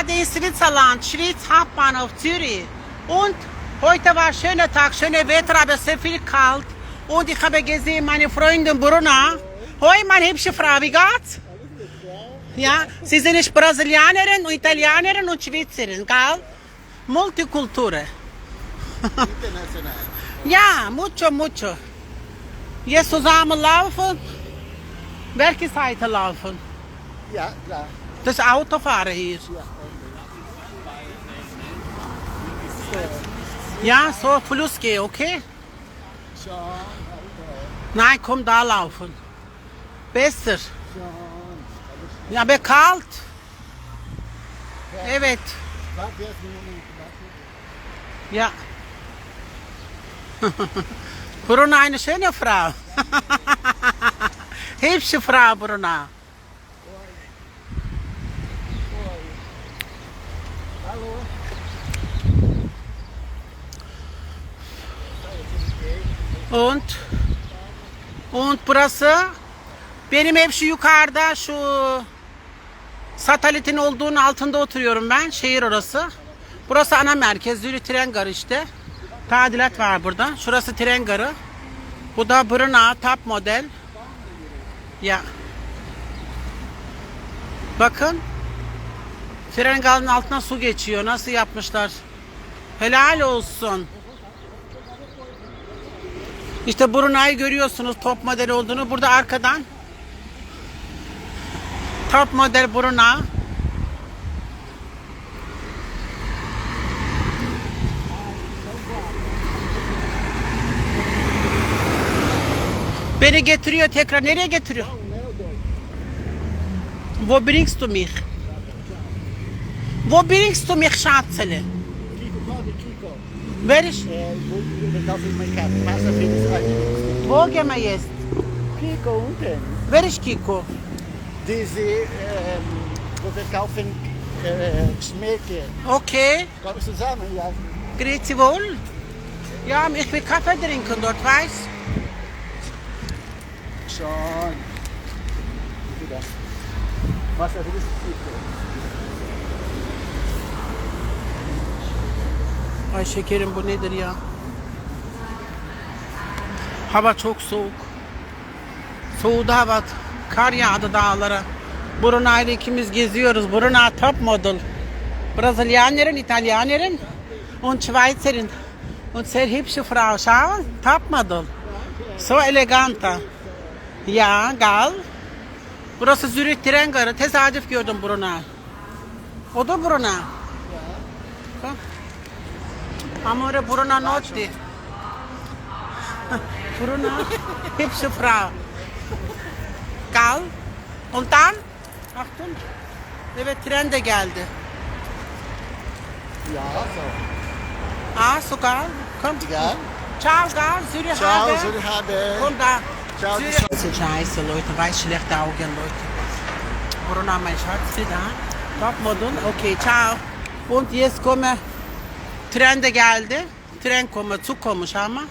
gerade in Switzerland, Schweiz, Hauptbahnhof Zürich. Und heute war schöner Tag, schönes Wetter, aber sehr viel kalt. Und ich habe gesehen, meine Freundin Bruna. Hoi, meine hübsche Frau, wie geht's? Ja, Sie sind nicht Brasilianerin, und Italienerin und Schweizerin, gell? Multikultur. International. Ja, mucho, mucho. Jetzt zusammen. Welche Seite laufen? Ja, klar. Das Autofahren hier. Ja, so Fluss gehen, okay? Nein, komm da laufen. Besser. Ja, aber kalt. Evet. Ja. Bruna eine schöne Frau. Hübsche Frau, Bruna. Hallo. Und und burası benim ev şu yukarıda şu satelitin olduğunun altında oturuyorum ben. Şehir orası. Burası ana merkez. Zürih tren garı işte. Tadilat var burada. Şurası tren garı. Bu da Bruna top model. Ya. Bakın. Tren garının altına su geçiyor. Nasıl yapmışlar? Helal olsun. İşte Brunei görüyorsunuz top model olduğunu. Burada arkadan top model Brunei. Beni getiriyor tekrar. Nereye getiriyor? Wo bringst du mich? Wo bringst du mich, Schatzele? Wer ist? Wo, ist gehen wir jetzt? Kiko unten. Wer ist Kiko? Diese, ähm, wo wir kaufen äh, Schmecke. Okay. Kommen wir zusammen, ja. Grüezi wohl. Ja, ich will Kaffee trinken dort, weiß? Schon. Wieder. Wasser für das Kiko. Ay şekerim bu nedir ya? Hava çok soğuk. Soğudu hava. Kar yağdı dağlara. Brunei'de ikimiz geziyoruz. Brunei top model. Brasilianerin, İtalyanerin und Schweizerin. Und sehr hübsche Frau. Schauen, top model. So eleganta. Ya, gal. Burası Zürih tren garı. Tesadüf gördüm Brunei. O da Brunei. Amore Bruna Notti. Bruna, hübsche Frau. Gal. Und dann? Achtung. Evet tren de geldi. Ja, so. Ah, so Gal. Komm. Ja. Ciao, Gal. Zürich Ciao, habe. Zürich habe. Komm da. Ciao, Zürich. Das ist scheiße, Leute. Weiß schlechte Augen, Leute. Bruna, mein Schatz, wieder. Topmodel. Okay, ciao. Und jetzt komme. Tren de geldi. Tren komme, Zug kommuş ama.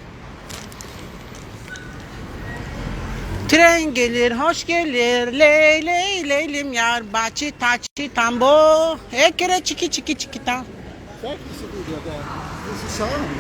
Tren gelir, hoş gelir. Ley ley leylim yar. Baçi taçi tambo. Ekere çiki çiki çiki tam. Hoe dat. Dat is een song.